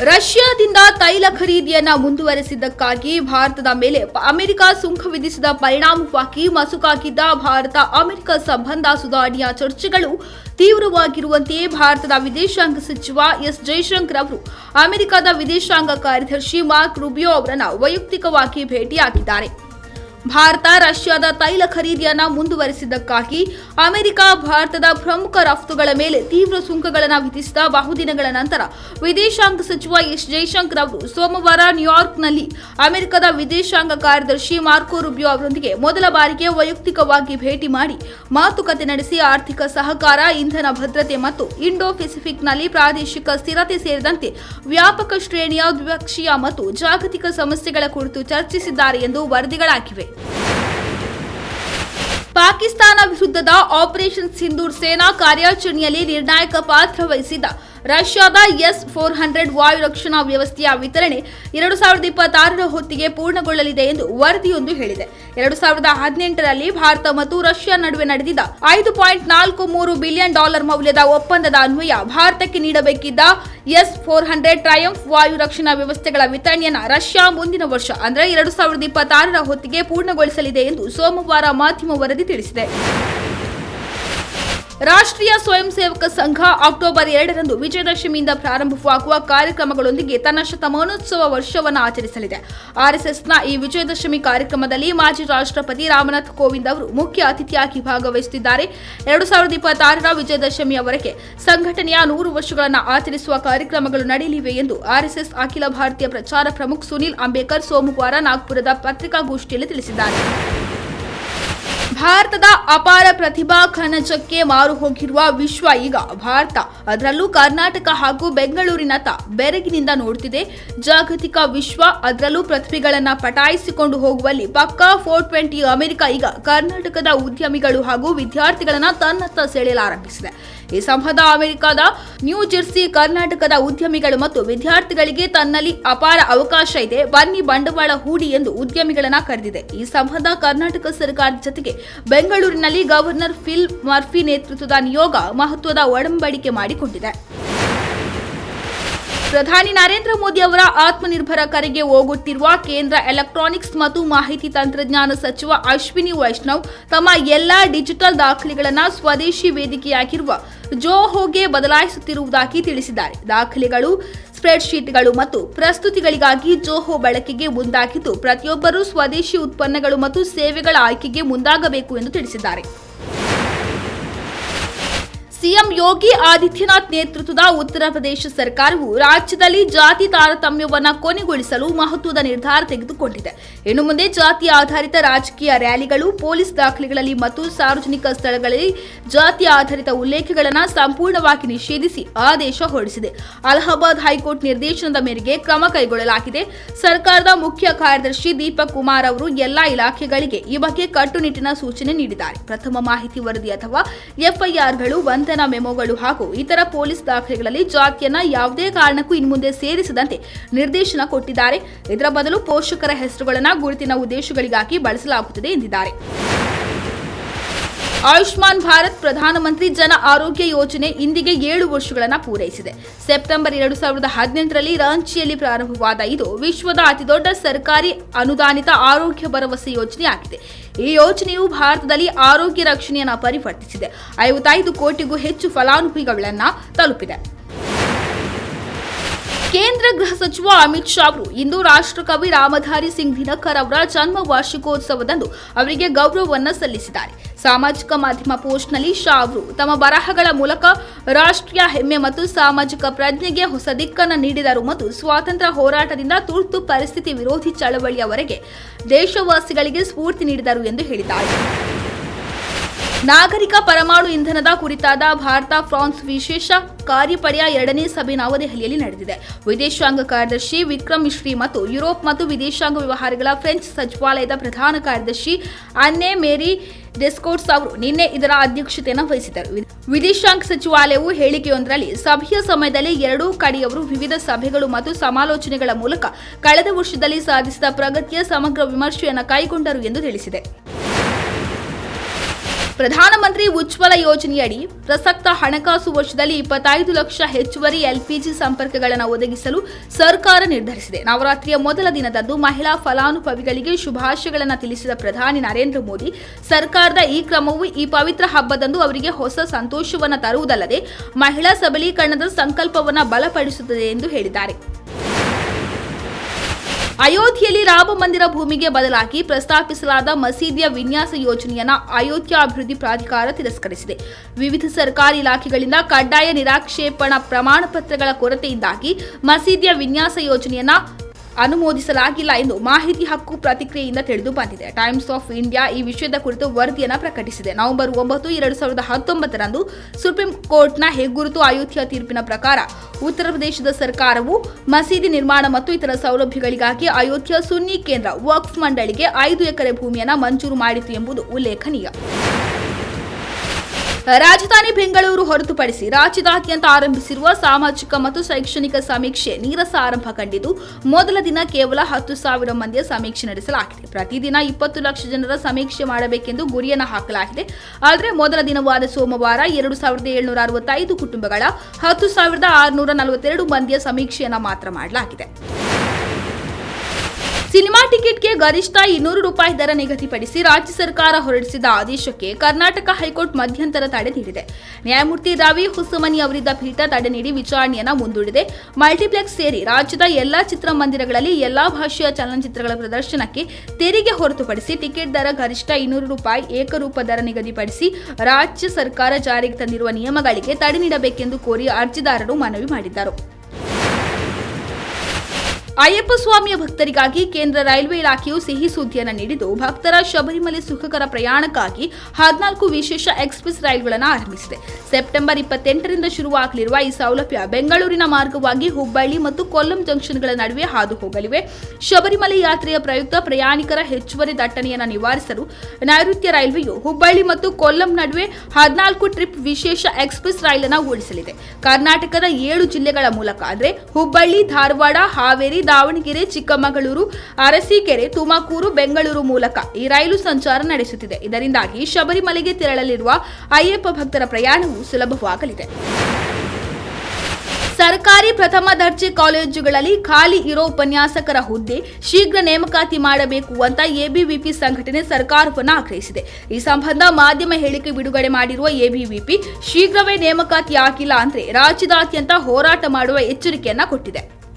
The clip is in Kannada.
ರಷ್ಯಾದಿಂದ ತೈಲ ಖರೀದಿಯನ್ನ ಮುಂದುವರೆಸಿದ್ದಕ್ಕಾಗಿ ಭಾರತದ ಮೇಲೆ ಅಮೆರಿಕ ಸುಂಕ ವಿಧಿಸಿದ ಪರಿಣಾಮವಾಗಿ ಮಸುಕಾಗಿದ್ದ ಭಾರತ ಅಮೆರಿಕ ಸಂಬಂಧ ಸುಧಾರಣೆಯ ಚರ್ಚೆಗಳು ತೀವ್ರವಾಗಿರುವಂತೆಯೇ ಭಾರತದ ವಿದೇಶಾಂಗ ಸಚಿವ ಎಸ್ ಜೈಶಂಕರ್ ಅವರು ಅಮೆರಿಕದ ವಿದೇಶಾಂಗ ಕಾರ್ಯದರ್ಶಿ ಮಾರ್ಕ್ ರುಬಿಯೋ ಅವರನ್ನು ವೈಯಕ್ತಿಕವಾಗಿ ಭೇಟಿಯಾಗಿದ್ದಾರೆ. ಭಾರತ, ರಷ್ಯಾದ ತೈಲ ಖರೀದಿಯನ್ನ ಮುಂದುವರೆಸಿದ್ದಕ್ಕಾಗಿ ಅಮೆರಿಕ, ಭಾರತದ ಪ್ರಮುಖ ರಫ್ತುಗಳ ಮೇಲೆ ತೀವ್ರ ಸುಂಕಗಳನ್ನು ವಿಧಿಸಿದ ಬಹುದಿನಗಳ ನಂತರ ವಿದೇಶಾಂಗ ಸಚಿವ ಎಸ್ ಜೈಶಂಕರ್ ಅವರು ಸೋಮವಾರ ನ್ಯೂಯಾರ್ಕ್ನಲ್ಲಿ ಅಮೆರಿಕದ ವಿದೇಶಾಂಗ ಕಾರ್ಯದರ್ಶಿ ಮಾರ್ಕೋ ರುಬಿಯೋ ಅವರೊಂದಿಗೆ ಮೊದಲ ಬಾರಿಗೆ ವೈಯಕ್ತಿಕವಾಗಿ ಭೇಟಿ ಮಾಡಿ ಮಾತುಕತೆ ನಡೆಸಿ ಆರ್ಥಿಕ ಸಹಕಾರ, ಇಂಧನ ಭದ್ರತೆ ಮತ್ತು ಇಂಡೋ ಪೆಸಿಫಿಕ್ನಲ್ಲಿ ಪ್ರಾದೇಶಿಕ ಸ್ಥಿರತೆ ಸೇರಿದಂತೆ ವ್ಯಾಪಕ ಶ್ರೇಣಿಯ ದ್ವಿಪಕ್ಷೀಯ ಮತ್ತು ಜಾಗತಿಕ ಸಮಸ್ಯೆಗಳ ಕುರಿತು ಚರ್ಚಿಸಿದ್ದಾರೆ ಎಂದು ವರದಿಗಳಾಗಿವೆ. ಪಾಕಿಸ್ತಾನ ವಿರುದ್ಧದ ಆಪರೇಷನ್ ಸಿಂಧೂರ್ ಸೇನಾ ಕಾರ್ಯಾಚರಣೆಯಲ್ಲಿ ನಿರ್ಣಾಯಕ ಪಾತ್ರ ವಹಿಸಿದ್ದ. ರಷ್ಯಾದ ಎಸ್ ಫೋರ್ ಹಂಡ್ರೆಡ್ ವಾಯು ರಕ್ಷಣಾ ವ್ಯವಸ್ಥೆಯ ವಿತರಣೆ ಎರಡು ಸಾವಿರದ ಇಪ್ಪತ್ತಾರರ ಹೊತ್ತಿಗೆ ಪೂರ್ಣಗೊಳ್ಳಲಿದೆ ಎಂದು ವರದಿಯೊಂದು ಹೇಳಿದೆ. ಎರಡು ಸಾವಿರದ ಹದಿನೆಂಟರಲ್ಲಿ ಭಾರತ ಮತ್ತು ರಷ್ಯಾ ನಡುವೆ ನಡೆದಿದ್ದ ಐದು ಪಾಯಿಂಟ್ ನಾಲ್ಕು ಮೂರು ಬಿಲಿಯನ್ ಡಾಲರ್ ಮೌಲ್ಯದ ಒಪ್ಪಂದದ ಅನ್ವಯ ಭಾರತಕ್ಕೆ ನೀಡಬೇಕಿದ್ದ ಎಸ್ ಫೋರ್ ಹಂಡ್ರೆಡ್ ಟ್ರಯಂಫ್ ವಾಯು ರಕ್ಷಣಾ ವ್ಯವಸ್ಥೆಗಳ ವಿತರಣೆಯನ್ನು ರಷ್ಯಾ ಮುಂದಿನ ವರ್ಷ, ಅಂದರೆ ಎರಡು ಸಾವಿರದ ಇಪ್ಪತ್ತಾರರ ಹೊತ್ತಿಗೆ ಪೂರ್ಣಗೊಳಿಸಲಿದೆ ಎಂದು ಸೋಮವಾರ ಮಾಧ್ಯಮ ವರದಿ ತಿಳಿಸಿದೆ. ರಾಷ್ಟ್ರೀಯ ಸ್ವಯಂ ಸೇವಕ ಸಂಘ ಅಕ್ಟೋಬರ್ ಎರಡರಂದು ವಿಜಯದಶಮಿಯಿಂದ ಪ್ರಾರಂಭವಾಗುವ ಕಾರ್ಯಕ್ರಮಗಳೊಂದಿಗೆ ತನ್ನ ಶತಮಾನೋತ್ಸವ ವರ್ಷವನ್ನು ಆಚರಿಸಲಿದೆ. ಆರ್ಎಸ್ಎಸ್ನ ಈ ವಿಜಯದಶಮಿ ಕಾರ್ಯಕ್ರಮದಲ್ಲಿ ಮಾಜಿ ರಾಷ್ಟ್ರಪತಿ ರಾಮನಾಥ್ ಕೋವಿಂದ್ ಅವರು ಮುಖ್ಯ ಅತಿಥಿಯಾಗಿ ಭಾಗವಹಿಸುತ್ತಿದ್ದಾರೆ. ಎರಡು ಸಾವಿರದ ಇಪ್ಪತ್ತಾರರ ವಿಜಯದಶಮಿಯವರೆಗೆ ಸಂಘಟನೆಯ ನೂರು ವರ್ಷಗಳನ್ನು ಆಚರಿಸುವ ಕಾರ್ಯಕ್ರಮಗಳು ನಡೆಯಲಿವೆ ಎಂದು ಆರ್ಎಸ್ಎಸ್ ಅಖಿಲ ಭಾರತೀಯ ಪ್ರಚಾರ ಪ್ರಮುಖ ಸುನೀಲ್ ಅಂಬೇಕರ್ ಸೋಮವಾರ ನಾಗ್ಪುರದ ಪತ್ರಿಕಾಗೋಷ್ಠಿಯಲ್ಲಿ ತಿಳಿಸಿದ್ದಾರೆ. ಭಾರತದ ಅಪಾರ ಪ್ರತಿಭಾ ಖನಜಕ್ಕೆ ಮಾರು ಹೋಗಿರುವ ವಿಶ್ವ ಈಗ ಭಾರತ. ಅದರಲ್ಲೂ ಕರ್ನಾಟಕ ಹಾಗೂ ಬೆಂಗಳೂರಿನತ್ತ ಬೆರಗಿನಿಂದ ನೋಡುತ್ತಿದೆ ಜಾಗತಿಕ ವಿಶ್ವ ಅದರಲ್ಲೂ ಪ್ರತಿಭೆಗಳನ್ನ ಪಟಾಯಿಸಿಕೊಂಡು ಹೋಗುವಲ್ಲಿ ಪಕ್ಕಾ ಫೋರ್ ಟ್ವೆಂಟಿ ಅಮೆರಿಕ ಈಗ ಕರ್ನಾಟಕದ ಉದ್ಯಮಿಗಳು ಹಾಗೂ ವಿದ್ಯಾರ್ಥಿಗಳನ್ನ ತನ್ನತ್ತ ಸೆಳೆಯಲಾರಂಭಿಸಿದೆ. ಈ ಸಂಬಂಧ ಅಮೆರಿಕದ ನ್ಯೂ ಜೆರ್ಸಿ ಕರ್ನಾಟಕದ ಉದ್ಯಮಿಗಳು ಮತ್ತು ವಿದ್ಯಾರ್ಥಿಗಳಿಗೆ ತನ್ನಲ್ಲಿ ಅಪಾರ ಅವಕಾಶ ಇದೆ. ಬನ್ನಿ ಬಂಡವಾಳ ಹೂಡಿ ಎಂದು ಉದ್ಯಮಿಗಳನ್ನ ಕರೆದಿದೆ. ಈ ಸಂಬಂಧ ಕರ್ನಾಟಕ ಸರ್ಕಾರದ ಜೊತೆಗೆ ಬೆಂಗಳೂರಿನಲ್ಲಿ ಗವರ್ನರ್ ಫಿಲ್ ಮರ್ಫಿ ನೇತೃತ್ವದ ನಿಯೋಗ ಮಹತ್ವದ ಒಡಂಬಡಿಕೆ ಮಾಡಿಕೊಂಡಿದೆ. ಪ್ರಧಾನಿ ನರೇಂದ್ರ ಮೋದಿ ಅವರ ಆತ್ಮನಿರ್ಭರ ಕರೆಗೆ ಹೋಗುತ್ತಿರುವ ಕೇಂದ್ರ ಎಲೆಕ್ಟ್ರಾನಿಕ್ಸ್ ಮತ್ತು ಮಾಹಿತಿ ತಂತ್ರಜ್ಞಾನ ಸಚಿವ ಅಶ್ವಿನಿ ವೈಷ್ಣವ್ ತಮ್ಮ ಎಲ್ಲಾ ಡಿಜಿಟಲ್ ದಾಖಲೆಗಳನ್ನು ಸ್ವದೇಶಿ ವೇದಿಕೆಯಾಗಿರುವ ಜೋಹೋಗೆ ಬದಲಾಯಿಸುತ್ತಿರುವುದಾಗಿ ತಿಳಿಸಿದ್ದಾರೆ. ದಾಖಲೆಗಳು, ಸ್ಪ್ರೆಡ್ಶೀಟ್ಗಳು ಮತ್ತು ಪ್ರಸ್ತುತಿಗಳಿಗಾಗಿ ಜೋಹೋ ಬಳಕೆಗೆ ಮುಂದಾಗಿದ್ದು, ಪ್ರತಿಯೊಬ್ಬರೂ ಸ್ವದೇಶಿ ಉತ್ಪನ್ನಗಳು ಮತ್ತು ಸೇವೆಗಳ ಆಯ್ಕೆಗೆ ಮುಂದಾಗಬೇಕು ಎಂದು ತಿಳಿಸಿದ್ದಾರೆ. ಸಿಎಂ ಯೋಗಿ ಆದಿತ್ಯನಾಥ್ ನೇತೃತ್ವದ ಉತ್ತರ ಪ್ರದೇಶ ಸರ್ಕಾರವು ರಾಜ್ಯದಲ್ಲಿ ಜಾತಿ ತಾರತಮ್ಯವನ್ನು ಕೊನೆಗೊಳಿಸಲು ಮಹತ್ವದ ನಿರ್ಧಾರ ತೆಗೆದುಕೊಂಡಿದೆ. ಇನ್ನು ಮುಂದೆ ಜಾತಿ ಆಧಾರಿತ ರಾಜಕೀಯ ರ್ಯಾಲಿಗಳು, ಪೊಲೀಸ್ ದಾಖಲೆಗಳಲ್ಲಿ ಮತ್ತು ಸಾರ್ವಜನಿಕ ಸ್ಥಳಗಳಲ್ಲಿ ಜಾತಿ ಆಧಾರಿತ ಉಲ್ಲೇಖಗಳನ್ನು ಸಂಪೂರ್ಣವಾಗಿ ನಿಷೇಧಿಸಿ ಆದೇಶ ಹೊರಡಿಸಿದೆ. ಅಲಹಾಬಾದ್ ಹೈಕೋರ್ಟ್ ನಿರ್ದೇಶನದ ಮೇರೆಗೆ ಕ್ರಮ ಕೈಗೊಳ್ಳಲಾಗಿದೆ. ಸರ್ಕಾರದ ಮುಖ್ಯ ಕಾರ್ಯದರ್ಶಿ ದೀಪಕ್ ಕುಮಾರ್ ಅವರು ಎಲ್ಲಾ ಇಲಾಖೆಗಳಿಗೆ ಈ ಬಗ್ಗೆ ಕಟ್ಟುನಿಟ್ಟಿನ ಸೂಚನೆ ನೀಡಿದ್ದಾರೆ. ಪ್ರಥಮ ಮಾಹಿತಿ ವರದಿ ಅಥವಾ ಎಫ್ಐಆರ್ಗಳು ವಂದನಾ ಮೆಮೊಗಳು ಹಾಗೂ ಇತರ ಪೊಲೀಸ್ ದಾಖಲೆಗಳಲ್ಲಿ ಜಾತಿಯನ್ನ ಯಾವುದೇ ಕಾರಣಕ್ಕೂ ಇನ್ಮುಂದೆ ಸೇರಿಸದಂತೆ ನಿರ್ದೇಶನ ಕೊಟ್ಟಿದ್ದಾರೆ. ಇದರ ಬದಲು ಪೋಷಕರ ಹೆಸರುಗಳನ್ನು ಗುರುತಿನ ಉದ್ದೇಶಗಳಿಗಾಗಿ ಬಳಸಲಾಗುತ್ತದೆ ಎಂದಿದ್ದಾರೆ. ಆಯುಷ್ಮಾನ್ ಭಾರತ್ ಪ್ರಧಾನಮಂತ್ರಿ ಜನ ಆರೋಗ್ಯ ಯೋಜನೆ ಇಂದಿಗೆ ಏಳು ವರ್ಷಗಳನ್ನು ಪೂರೈಸಿದೆ. ಸೆಪ್ಟೆಂಬರ್ ಎರಡು ಸಾವಿರದ ಹದಿನೆಂಟರಲ್ಲಿ ರಾಂಚಿಯಲ್ಲಿ ಪ್ರಾರಂಭವಾದ ಇದು ವಿಶ್ವದ ಅತಿದೊಡ್ಡ ಸರ್ಕಾರಿ ಅನುದಾನಿತ ಆರೋಗ್ಯ ಭರವಸೆ ಯೋಜನೆಯಾಗಿದೆ. ಈ ಯೋಜನೆಯು ಭಾರತದಲ್ಲಿ ಆರೋಗ್ಯ ರಕ್ಷಣೆಯನ್ನು ಪರಿವರ್ತಿಸಿದೆ. ಐವತ್ತೈದು ಕೋಟಿಗೂ ಹೆಚ್ಚು ಫಲಾನುಭವಿಗಳನ್ನು ತಲುಪಿದೆ. ಕೇಂದ್ರ ಗೃಹ ಸಚಿವ ಅಮಿತ್ ಶಾ ಅವರು ಇಂದು ರಾಷ್ಟ್ರಕವಿ ರಾಮಧಾರಿ ಸಿಂಗ್ ದಿನಕರ್ ಅವರ ಜನ್ಮ ವಾರ್ಷಿಕೋತ್ಸವದಂದು ಅವರಿಗೆ ಗೌರವವನ್ನು ಸಲ್ಲಿಸಿದ್ದಾರೆ. ಸಾಮಾಜಿಕ ಮಾಧ್ಯಮ ಪೋಸ್ಟ್ನಲ್ಲಿ ಶಾ ಅವರು ತಮ್ಮ ಬರಹಗಳ ಮೂಲಕ ರಾಷ್ಟ್ರೀಯ ಹೆಮ್ಮೆ ಮತ್ತು ಸಾಮಾಜಿಕ ಪ್ರಜ್ಞೆಗೆ ಹೊಸ ದಿಕ್ಕನ್ನು ನೀಡಿದರು ಮತ್ತು ಸ್ವಾತಂತ್ರ್ಯ ಹೋರಾಟದಿಂದ ತುರ್ತು ಪರಿಸ್ಥಿತಿ ವಿರೋಧಿ ಚಳವಳಿಯವರೆಗೆ ದೇಶವಾಸಿಗಳಿಗೆ ಸ್ಫೂರ್ತಿ ನೀಡಿದರು ಎಂದು ಹೇಳಿದ್ದಾರೆ. ನಾಗರಿಕ ಪರಮಾಣು ಇಂಧನದ ಕುರಿತಾದ ಭಾರತ ಫ್ರಾನ್ಸ್ ವಿಶೇಷ ಕಾರ್ಯಪಡೆಯ ಎರಡನೇ ಸಭೆ ನವದೆಹಲಿಯಲ್ಲಿ ನಡೆದಿದೆ. ವಿದೇಶಾಂಗ ಕಾರ್ಯದರ್ಶಿ ವಿಕ್ರಮ್ ಮಿಶ್ರಿ ಮತ್ತು ಯುರೋಪ್ ಮತ್ತು ವಿದೇಶಾಂಗ ವ್ಯವಹಾರಗಳ ಫ್ರೆಂಚ್ ಸಚಿವಾಲಯದ ಪ್ರಧಾನ ಕಾರ್ಯದರ್ಶಿ ಅನ್ನೆ ಮೇರಿ ಡೆಸ್ಕೋಟ್ಸ್ ಅವರು ನಿನ್ನೆ ಇದರ ಅಧ್ಯಕ್ಷತೆಯನ್ನು ವಹಿಸಿದರು ವಿದೇಶಾಂಗ ಸಚಿವಾಲಯವು ಹೇಳಿಕೆಯೊಂದರಲ್ಲಿ, ಸಭೆಯ ಸಮಯದಲ್ಲಿ ಎರಡೂ ಕಡೆಯವರು ವಿವಿಧ ಸಭೆಗಳು ಮತ್ತು ಸಮಾಲೋಚನೆಗಳ ಮೂಲಕ ಕಳೆದ ವರ್ಷದಲ್ಲಿ ಸಾಧಿಸಿದ ಪ್ರಗತಿಯ ಸಮಗ್ರ ವಿಮರ್ಶೆಯನ್ನು ಕೈಗೊಂಡರು ಎಂದು ತಿಳಿಸಿದೆ. ಪ್ರಧಾನಮಂತ್ರಿ ಉಜ್ವಲ ಯೋಜನೆಯಡಿ ಪ್ರಸಕ್ತ ಹಣಕಾಸು ವರ್ಷದಲ್ಲಿ ಇಪ್ಪತ್ತೈದು ಲಕ್ಷ ಹೆಚ್ಚುವರಿ ಎಲ್ಪಿಜಿ ಸಂಪರ್ಕಗಳನ್ನು ಒದಗಿಸಲು ಸರ್ಕಾರ ನಿರ್ಧರಿಸಿದೆ. ನವರಾತ್ರಿಯ ಮೊದಲ ದಿನದಂದು ಮಹಿಳಾ ಫಲಾನುಭವಿಗಳಿಗೆ ಶುಭಾಶಯಗಳನ್ನು ತಿಳಿಸಿದ ಪ್ರಧಾನಿ ನರೇಂದ್ರ ಮೋದಿ, ಸರ್ಕಾರದ ಈ ಕ್ರಮವು ಈ ಪವಿತ್ರ ಹಬ್ಬದಂದು ಅವರಿಗೆ ಹೊಸ ಸಂತೋಷವನ್ನು ತರುವುದಲ್ಲದೆ ಮಹಿಳಾ ಸಬಲೀಕರಣದ ಸಂಕಲ್ಪವನ್ನು ಬಲಪಡಿಸುತ್ತದೆ ಎಂದು ಹೇಳಿದ್ದಾರೆ. ಅಯೋಧ್ಯೆಯಲ್ಲಿ ರಾಮ ಮಂದಿರ ಭೂಮಿಗೆ ಬದಲಾಗಿ ಪ್ರಸ್ತಾಪಿಸಲಾದ ಮಸೀದಿಯ ವಿನ್ಯಾಸ ಯೋಜನೆಯನ್ನ ಅಯೋಧ್ಯ ಅಭಿವೃದ್ಧಿ ಪ್ರಾಧಿಕಾರ ತಿರಸ್ಕರಿಸಿದೆ. ವಿವಿಧ ಸರ್ಕಾರಿ ಇಲಾಖೆಗಳಿಂದ ಕಡ್ಡಾಯ ನಿರಾಕ್ಷೇಪಣಾ ಪ್ರಮಾಣ ಪತ್ರಗಳ ಕೊರತೆಯಿಂದಾಗಿ ಮಸೀದಿಯ ವಿನ್ಯಾಸ ಯೋಜನೆಯನ್ನ ಅನುಮೋದಿಸಲಾಗಿಲ್ಲ ಎಂದು ಮಾಹಿತಿ ಹಕ್ಕು ಪ್ರತಿಕ್ರಿಯೆಯಿಂದ ತಿಳಿದು ಬಂದಿದೆ. ಟೈಮ್ಸ್ ಆಫ್ ಇಂಡಿಯಾ ಈ ವಿಷಯದ ಕುರಿತು ವರದಿಯನ್ನು ಪ್ರಕಟಿಸಿದೆ. ನವೆಂಬರ್ ಒಂಬತ್ತು, ಎರಡು ಸಾವಿರದ ಹತ್ತೊಂಬತ್ತರಂದು ಸುಪ್ರೀಂ ಕೋರ್ಟ್ನ ಹೆಗ್ಗುರುತು ಅಯೋಧ್ಯ ತೀರ್ಪಿನ ಪ್ರಕಾರ ಉತ್ತರ ಪ್ರದೇಶದ ಸರ್ಕಾರವು ಮಸೀದಿ ನಿರ್ಮಾಣ ಮತ್ತು ಇತರ ಸೌಲಭ್ಯಗಳಿಗಾಗಿ ಅಯೋಧ್ಯ ಸುನ್ನಿ ಕೇಂದ್ರ ವಕ್ಫ್ ಮಂಡಳಿಗೆ ಐದು ಎಕರೆ ಭೂಮಿಯನ್ನು ಮಂಜೂರು ಮಾಡಿತು ಎಂಬುದು ಉಲ್ಲೇಖನೀಯ. ರಾಜಧಾನಿ ಬೆಂಗಳೂರು ಹೊರತುಪಡಿಸಿ ರಾಜ್ಯದಾದ್ಯಂತ ಆರಂಭಿಸಿರುವ ಸಾಮಾಜಿಕ ಮತ್ತು ಶೈಕ್ಷಣಿಕ ಸಮೀಕ್ಷೆ ನೀರಸ ಆರಂಭ ಕಂಡಿದ್ದು, ಮೊದಲ ದಿನ ಕೇವಲ ಹತ್ತು ಸಾವಿರ ಮಂದಿಯ ಸಮೀಕ್ಷೆ ನಡೆಸಲಾಗಿದೆ. ಪ್ರತಿದಿನ ಇಪ್ಪತ್ತು ಲಕ್ಷ ಜನರ ಸಮೀಕ್ಷೆ ಮಾಡಬೇಕೆಂದು ಗುರಿಯನ್ನು ಹಾಕಲಾಗಿದೆ. ಆದರೆ ಮೊದಲ ದಿನವಾದ ಸೋಮವಾರ ಎರಡು ಸಾವಿರದ ಏಳುನೂರ ಅರವತ್ತೈದು ಕುಟುಂಬಗಳ ಹತ್ತು ಸಾವಿರದ ಆರುನೂರ ನಲವತ್ತೆರಡು ಮಂದಿಯ ಸಮೀಕ್ಷೆಯನ್ನು ಮಾತ್ರ ಮಾಡಲಾಗಿದೆ. ಸಿನಿಮಾ ಟಿಕೆಟ್ಗೆ ಗರಿಷ್ಠ ಇನ್ನೂರು ರೂಪಾಯಿ ದರ ನಿಗದಿಪಡಿಸಿ ರಾಜ್ಯ ಸರ್ಕಾರ ಹೊರಡಿಸಿದ ಆದೇಶಕ್ಕೆ ಕರ್ನಾಟಕ ಹೈಕೋರ್ಟ್ ಮಧ್ಯಂತರ ತಡೆ ನೀಡಿದೆ. ನ್ಯಾಯಮೂರ್ತಿ ರವಿ ಹುಸುಮನಿ ಅವರಿದ್ದ ಪೀಠ ತಡೆ ನೀಡಿ ವಿಚಾರಣೆಯನ್ನು ಮುಂದೂಡಿದೆ. ಮಲ್ಟಿಪ್ಲೆಕ್ಸ್ ಸೇರಿ ರಾಜ್ಯದ ಎಲ್ಲಾ ಚಿತ್ರಮಂದಿರಗಳಲ್ಲಿ ಎಲ್ಲಾ ಭಾಷೆಯ ಚಲನಚಿತ್ರಗಳ ಪ್ರದರ್ಶನಕ್ಕೆ ತೆರಿಗೆ ಹೊರತುಪಡಿಸಿ ಟಿಕೆಟ್ ದರ ಗರಿಷ್ಠ ಇನ್ನೂರು ರೂಪಾಯಿ ಏಕರೂಪ ದರ ನಿಗದಿಪಡಿಸಿ ರಾಜ್ಯ ಸರ್ಕಾರ ಜಾರಿಗೆ ತಂದಿರುವ ನಿಯಮಗಳಿಗೆ ತಡೆ ನೀಡಬೇಕೆಂದು ಕೋರಿ ಅರ್ಜಿದಾರರು ಮನವಿ ಮಾಡಿದ್ದರು. ಅಯ್ಯಪ್ಪ ಸ್ವಾಮಿಯ ಭಕ್ತರಿಗಾಗಿ ಕೇಂದ್ರ ರೈಲ್ವೆ ಇಲಾಖೆಯು ಸಿಹಿ ಸುದ್ದಿಯನ್ನು ನೀಡಿದ್ದು, ಭಕ್ತರ ಶಬರಿಮಲೆ ಸುಖಕರ ಪ್ರಯಾಣಕ್ಕಾಗಿ ಹದಿನಾಲ್ಕು ವಿಶೇಷ ಎಕ್ಸ್ಪ್ರೆಸ್ ರೈಲುಗಳನ್ನು ಆರಂಭಿಸಿದೆ. ಸೆಪ್ಟೆಂಬರ್ ಇಪ್ಪತ್ತೆಂಟರಿಂದ ಶುರುವಾಗಲಿರುವ ಈ ಸೌಲಭ್ಯ ಬೆಂಗಳೂರಿನ ಮಾರ್ಗವಾಗಿ ಹುಬ್ಬಳ್ಳಿ ಮತ್ತು ಕೊಲ್ಲಂ ಜಂಕ್ಷನ್ಗಳ ನಡುವೆ ಹಾದು ಹೋಗಲಿವೆ ಶಬರಿಮಲೆ ಯಾತ್ರೆಯ ಪ್ರಯುಕ್ತ ಪ್ರಯಾಣಿಕರ ಹೆಚ್ಚುವರಿ ದಟ್ಟಣೆಯನ್ನು ನಿವಾರಿಸಲು ನೈಋತ್ಯ ರೈಲ್ವೆಯು ಹುಬ್ಬಳ್ಳಿ ಮತ್ತು ಕೊಲ್ಲಂ ನಡುವೆ ಹದಿನಾಲ್ಕು ಟ್ರಿಪ್ ವಿಶೇಷ ಎಕ್ಸ್ಪ್ರೆಸ್ ರೈಲನ್ನು ಓಡಿಸಲಿದೆ. ಕರ್ನಾಟಕದ ಏಳು ಜಿಲ್ಲೆಗಳ ಮೂಲಕ ಅಂದರೆ ಹುಬ್ಬಳ್ಳಿ, ಧಾರವಾಡ, ಹಾವೇರಿ ದಾವಣಗೆರೆ, ಚಿಕ್ಕಮಗಳೂರು, ಅರಸೀಕೆರೆ, ತುಮಕೂರು, ಬೆಂಗಳೂರು ಮೂಲಕ ಈ ರೈಲು ಸಂಚಾರ ನಡೆಸುತ್ತಿದೆ. ಇದರಿಂದಾಗಿ ಶಬರಿಮಲೆಗೆ ತೆರಳಲಿರುವ ಅಯ್ಯಪ್ಪ ಭಕ್ತರ ಪ್ರಯಾಣವು ಸುಲಭವಾಗಲಿದೆ. ಸರ್ಕಾರಿ ಪ್ರಥಮ ದರ್ಜೆ ಕಾಲೇಜುಗಳಲ್ಲಿ ಖಾಲಿ ಇರೋ ಉಪನ್ಯಾಸಕರ ಹುದ್ದೆ ಶೀಘ್ರ ನೇಮಕಾತಿ ಮಾಡಬೇಕು ಅಂತ ಎಬಿವಿಪಿ ಸಂಘಟನೆ ಸರ್ಕಾರವನ್ನು ಆಗ್ರಹಿಸಿದೆ. ಈ ಸಂಬಂಧ ಮಾಧ್ಯಮ ಹೇಳಿಕೆ ಬಿಡುಗಡೆ ಮಾಡಿರುವ ಎಬಿವಿಪಿ, ಶೀಘ್ರವೇ ನೇಮಕಾತಿ ಆಗಿಲ್ಲ ಅಂದ್ರೆ ರಾಜ್ಯದಾದ್ಯಂತ ಹೋರಾಟ ಮಾಡುವ ಎಚ್ಚರಿಕೆಯನ್ನ ಕೊಟ್ಟಿದೆ.